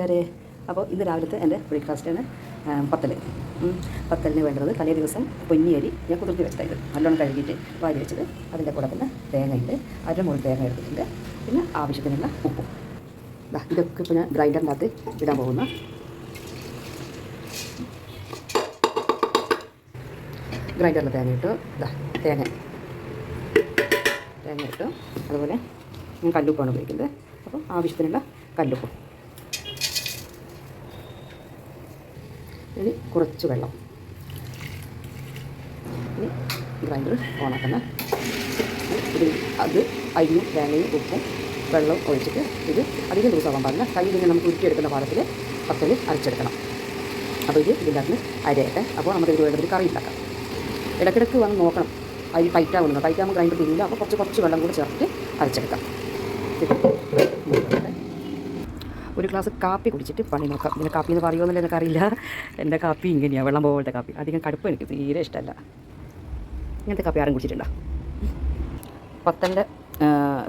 കൂട്ടുകാരെ അപ്പോൾ ഇന്ന് രാവിലത്തെ എന്റെ ബ്രേക്ക്ഫാസ്റ്റാണ് പത്തൽ. പത്തലിന് വേണ്ടത് തലേ ദിവസം പൊന്നിയരി ഞാൻ കുതിർത്തി വെച്ചതായത് നല്ലോണം കഴുകിയിട്ട് വാരി വെച്ചത്. അതിന്റെ കൂടെ തന്നെ തേങ്ങയുണ്ട് മുകളിൽ തേങ്ങ എടുത്തിട്ടുണ്ട്. പിന്നെ ആവശ്യത്തിനുള്ള ഉപ്പും. ഇതൊക്കെ ഇപ്പോൾ ഞാൻ ഗ്രൈൻഡറിനകത്ത് ഇടാൻ പോകുന്ന. ഗ്രൈൻഡറിൽ തേങ്ങ ഇട്ടു. തേങ്ങ. തേങ്ങ ഇട്ടു. അതുപോലെ ഞാൻ കല്ലുപ്പാണ് ഉപയോഗിക്കുന്നത്. അപ്പോൾ ആവശ്യത്തിനുള്ള കല്ലുപ്പും. ഇനി കുറച്ച് വെള്ളം. ഇനി ഗ്രൈൻഡർ ഓണാക്കുന്ന ഇത് അത് അരിയും തേങ്ങയും ഉപ്പും വെള്ളവും ഒഴിച്ചിട്ട് ഇത് അധികം ദിവസമാകാൻ പാടില്ല. കയ്യിൽ ഇങ്ങനെ നമുക്ക് ഉരുട്ടിയെടുക്കുന്ന പാടത്തിൽ പത്തൽ അരച്ചെടുക്കണം. അപ്പോൾ ഇത് ഇതിന്റെ അകത്ത് അരയട്ടെ അപ്പോൾ നമുക്ക് ഇത് വേണ്ടത് കറി ഉണ്ടാക്കാം. ഇടയ്ക്കിടയ്ക്ക് വന്ന് നോക്കണം. അരി ടൈറ്റാകുന്നത് ടൈറ്റാകുമ്പോൾ ഗ്രൈൻഡർ തിരിയില്ല അപ്പോൾ കുറച്ച് കുറച്ച് വെള്ളം കൂടി ചേർത്തിട്ട് അരച്ചെടുക്കാം. ഒരു ഗ്ലാസ് കാപ്പി കുടിച്ചിട്ട് പണി നോക്കാം. പിന്നെ കാപ്പി എന്ന് പറയുമെന്നില്ല എനിക്കറിയില്ല എന്റെ കാപ്പി ഇങ്ങനെയാണ് വെള്ളം പോലത്തെ കാപ്പി. അധികം കടുപ്പ് എനിക്ക് തീരെ ഇഷ്ടമല്ല. ഇങ്ങനത്തെ കാപ്പി ആരും കുടിച്ചിട്ടുണ്ടോ? പത്തന്റെ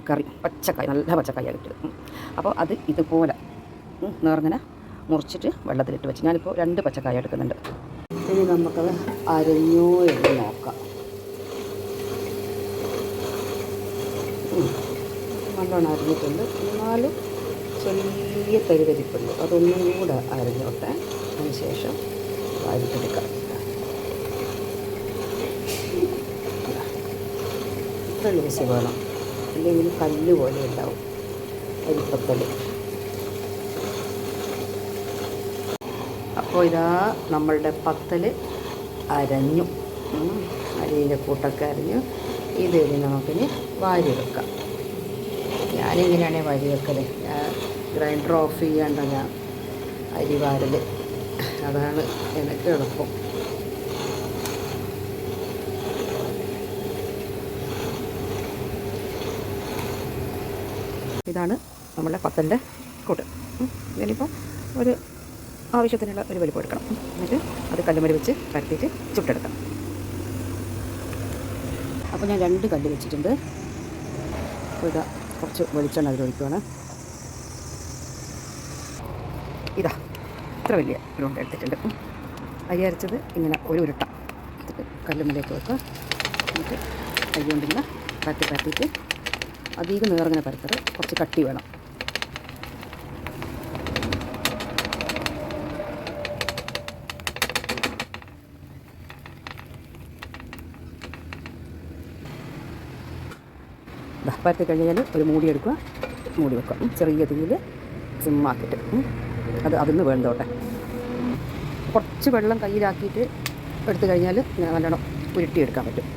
കറി പച്ചക്കായ നല്ല പച്ചക്കായാണ് കിട്ടിയത്. അപ്പോൾ അത് ഇതുപോലെ നേർങ്ങനെ മുറിച്ചിട്ട് വെള്ളത്തിലിട്ട് വെച്ച്. ഞാനിപ്പോൾ രണ്ട് പച്ചക്കായ എടുക്കുന്നുണ്ട്. ഇനി നമുക്കത് അരഞ്ഞോ എന്ന് നോക്കാം. നല്ലോണം അരിഞ്ഞിട്ടുണ്ട്. എന്നാലും ചെറിയ തരിതരിപ്പുണ്ട് അതൊന്നും കൂടെ അരിഞ്ഞോട്ടെ അതിന് ശേഷം വാരിട്ടെടുക്കാം ഇത്ര ലൂസ് വേണം. അല്ലെങ്കിൽ കല്ല് പോലെ ഉണ്ടാവും. അരിപ്പത്തൽ. അപ്പോൾ ഇതാ നമ്മളുടെ പത്തൽ അരഞ്ഞു. അരിയിലെ കൂട്ടൊക്കെ അരിഞ്ഞു. ഇതിന് നമുക്കിനി വാരി വെക്കാം ഞാനിങ്ങനെയാണ് വാരി വെക്കൽ ഗ്രൈൻഡർ ഓഫ് ചെയ്യാണ്ട ഞാൻ അരി വാരൽ അതാണ് എനിക്ക് എളുപ്പം. ഇതാണ് നമ്മളുടെ പത്തലിന്റെ കൂട്ട്. ഇതിനിപ്പോൾ ഒരു ആവശ്യത്തിനുള്ള ഒരു വലിപ്പം എടുക്കണം. എന്നിട്ട് അത് കല്ലുമരി വെച്ച് പരത്തിയിട്ട് ചുട്ടെടുക്കാം. അപ്പോൾ ഞാൻ രണ്ട് കല്ല് വെച്ചിട്ടുണ്ട്. അപ്പോൾ ഇതാ കുറച്ച് വെളിച്ചെണ്ണ അതിലൊഴിക്കുവാണ്. ഇതാ ഇത്ര വലിയ ഗ്രൗണ്ട് എടുത്തിട്ടുണ്ട്. അരി അരച്ചത് ഇങ്ങനെ ഒരു ഉരുട്ട. കല്ലുമ്മലേക്ക് വെക്കുക. എന്നിട്ട് അരി കൊണ്ടിങ്ങനെ പരത്തി പരത്തിയിട്ട് അധികം നേർങ്ങനെ പരത്തത് കുറച്ച് കട്ടി വേണം. പരത്തി കഴിഞ്ഞാൽ ഒരു മൂടി എടുക്കുക. മൂടി വെക്കുക. ചെറിയ തീയിൽ സിമ്മാക്കിയിട്ട് അത് നിന്ന് വേണ്ടോട്ടെ? കുറച്ച് വെള്ളം കയ്യിലാക്കിയിട്ട് എടുത്തു കഴിഞ്ഞാൽ നല്ലോണം ഉരുട്ടിയെടുക്കാൻ പറ്റും.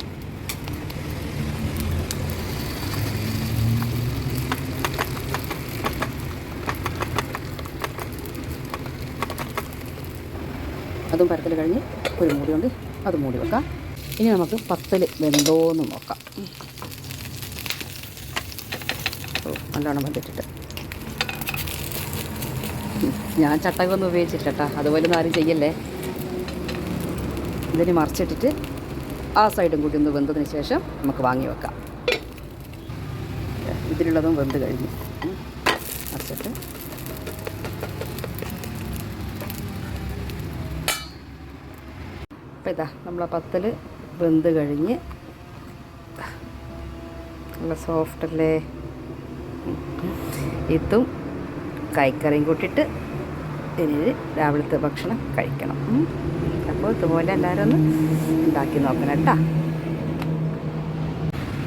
അതും പരത്തൽ കഴിഞ്ഞ് ഒരു മൂടി കൊണ്ട് അത് മൂടി വെക്കാം. ഇനി നമുക്ക് പത്തൽ വെന്തോന്ന് നോക്കാം. നല്ലോണം വെന്തിട്ടിട്ട്. ഞാൻ ചട്ടകളൊന്നും ഉപയോഗിച്ചില്ല കേട്ടോ അതുപോലെ ഒന്നും ആരും ചെയ്യല്ലേ? ഇതിന് മറിച്ചിട്ടിട്ട് ആ സൈഡും കൂടി ഒന്ന് വെന്തതിന് ശേഷം നമുക്ക് വാങ്ങി വെക്കാം. ഇതിലുള്ളതും വെന്ത് കഴിഞ്ഞു. മറിച്ചിട്ട്. അപ്പം ഇതാ നമ്മളെ പത്തൽ വെന്ത് കഴിഞ്ഞ് നല്ല സോഫ്റ്റ് അല്ലേ? ഇതും കൈക്കറിയും കൂട്ടിയിട്ട് ഇനി രാവിലത്തെ ഭക്ഷണം കഴിക്കണം. അപ്പോൾ ഇതുപോലെ എല്ലാവരും ഒന്ന് ഉണ്ടാക്കി നോക്കണം കേട്ടോ.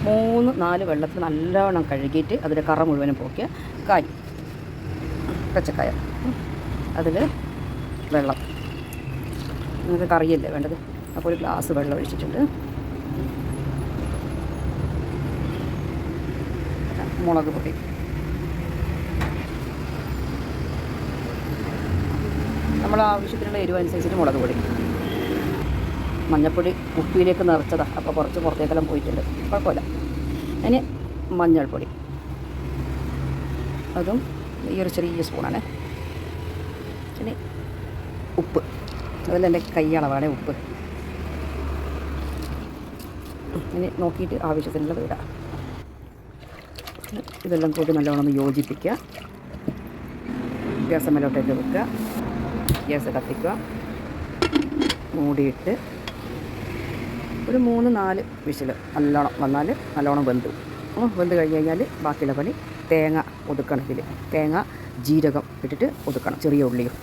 മൂന്ന് നാല് വെള്ളത്തിൽ നല്ലവണ്ണം കഴുകിയിട്ട് അതിന്റെ കറ മുഴുവനും പോക്കിയ കായ്. പച്ചക്കായ. അതിൽ വെള്ളം. നിങ്ങൾക്ക് കറിയല്ലേ വേണ്ടത്? അപ്പോൾ ഒരു ഗ്ലാസ് വെള്ളം ഒഴിച്ചിട്ടുണ്ട്. മുളക് പൊടി. നമ്മൾ ആവശ്യത്തിനുള്ള എരിവ് അനുസരിച്ചിട്ട് മുളക് പൊടി. മഞ്ഞൾപ്പൊടി ഉപ്പിയിലേക്ക് നിറച്ചതാണ് അപ്പോൾ കുറച്ച് പുറത്തേക്കെല്ലാം പോയിട്ടുണ്ട്. കുഴപ്പമില്ല. ഇനി മഞ്ഞൾപ്പൊടി. അതും ഈ ഒരു ചെറിയ സ്പൂണാണ്. ഇനി ഉപ്പ്. അതിൽ എന്റെ കൈയളവാണ് ഉപ്പ്. ഇനി നോക്കിയിട്ട് ആവശ്യത്തിനുള്ളത് ഇടാം ഇതെല്ലാം കൂടി നല്ലവണ്ണം യോജിപ്പിക്കുക. ഗ്യാസ് മേലോട്ടേക്ക് വെക്കുക. ഗ്യാസ് കത്തിക്കുക മൂടിയിട്ട് ഒരു മൂന്ന് നാല് വിസിൽ നല്ലോണം വന്നാൽ നല്ലോണം വെന്തു. വെന്ത് കഴിഞ്ഞ് കഴിഞ്ഞാൽ ബാക്കിയുള്ള പണി തേങ്ങ ഒതുക്കണം ഇതിൽ തേങ്ങ ജീരകം ഇട്ടിട്ട് ഒതുക്കണം ചെറിയ ഉള്ളിയും.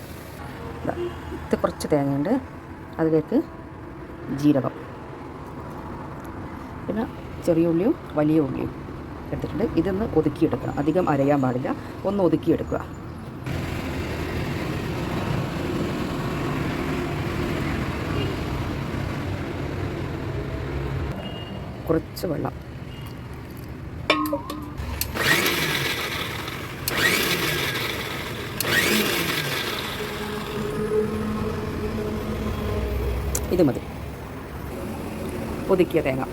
ഇത് കുറച്ച് തേങ്ങയുണ്ട്. അതിലേക്ക് ജീരകം. പിന്നെ ചെറിയ ഉള്ളിയും വലിയ ഉള്ളിയും എടുത്തിട്ടുണ്ട്. ഇതൊന്ന് ഒതുക്കിയെടുക്കണം. അധികം അരയാൻ പാടില്ല. ഒന്ന് ഒതുക്കിയെടുക്കുക. കുറച്ച് വെള്ളം. ഇത് മതി. ഒതുക്കിയ തേങ്ങ.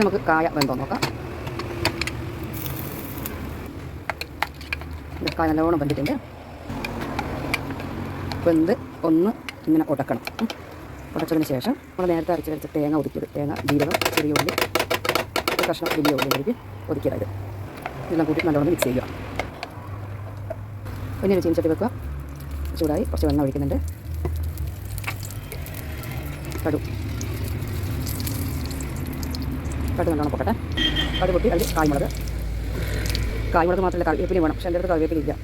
നമുക്ക് കായ വെന്തോ നോക്കാം. കായ നല്ലോണം വെന്തിട്ടുണ്ട്. വെന്ത് ഒന്ന് ഇങ്ങനെ ഉടക്കണം. ഉടച്ചതിന് ശേഷം നമ്മൾ നേരത്തെ അരച്ച് വെച്ച തേങ്ങ ഒതുക്കിയത്. തേങ്ങ ജീരകം ചെറിയ ഉള്ളി കഷ്ണം വലിയ ഉള്ളി കഴുകി ഒതുക്കിയത്. ഇതെല്ലാം കൂട്ടി നല്ലോണം മിക്സ് ചെയ്യുക. പിന്നെ ഒരു ചീനച്ചട്ടി വെക്കുക. ചൂടായി കുറച്ച് വെള്ളം ഒഴിക്കുന്നുണ്ട്. കടു. കടു നല്ലോണം പൊക്കട്ടെ കടു പൊട്ടി അതിൽ കായ്മുളക്. കായ്മുളക് മാത്രമല്ല കറിവേപ്പില വേണം. പക്ഷേ എന്റെ അടുത്ത് കറിവേപ്പില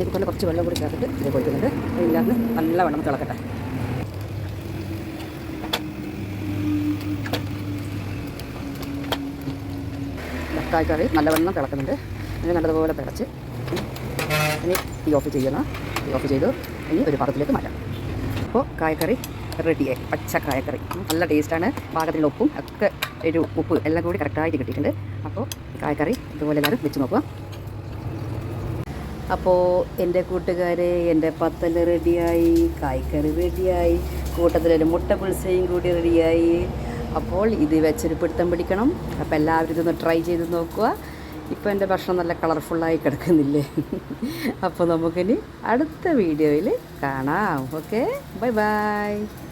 ഇല്ല കൊണ്ട് കുറച്ച് വെള്ളം കൂടി ചേർത്തിട്ട് ഇതിലേക്ക് കൊടുക്കുന്നുണ്ട് ഇതിനകത്ത് നല്ല വെള്ളം തിളക്കട്ടെ. തക്കാളി കറി നല്ലവണ്ണം തിളക്കുന്നുണ്ട്. ഇനി നല്ലതുപോലെ തിളച്ച് ഇനി തീ ഓഫ് ചെയ്യണം. തീ ഓഫ് ചെയ്തു. ഇനി ഒരു പാത്രത്തിലേക്ക് മാറ്റാം. അപ്പോൾ കായക്കറി റെഡിയായി പച്ച കായക്കറി. നല്ല ടേസ്റ്റാണ് പാകത്തിന്റെ ഉപ്പും ഒക്കെ ഒരു ഉപ്പ് എല്ലാം കൂടി കറക്റ്റായിട്ട് കിട്ടിയിട്ടുണ്ട്. അപ്പോൾ കായക്കറി ഇതുപോലെ എല്ലാവരും വെച്ച് നോക്കുക. അപ്പോൾ എന്റെ കൂട്ടുകാരെ എന്റെ പത്തൽ റെഡിയായി കായ്ക്കറി റെഡിയായി കൂട്ടത്തിലൊരു മുട്ട പുൽസയും കൂടി റെഡിയായി. അപ്പോൾ ഇത് വെച്ചൊരു പിടുത്തം പിടിക്കണം. അപ്പോൾ എല്ലാവരും ഇതൊന്ന് ട്രൈ ചെയ്ത് നോക്കുക. ഇപ്പോൾ എന്റെ ഭക്ഷണം നല്ല കളർഫുള്ളായി കിടക്കുന്നില്ലേ? അപ്പോൾ നമുക്കിനി അടുത്ത വീഡിയോയിൽ കാണാം. ഓക്കെ? Bye bye.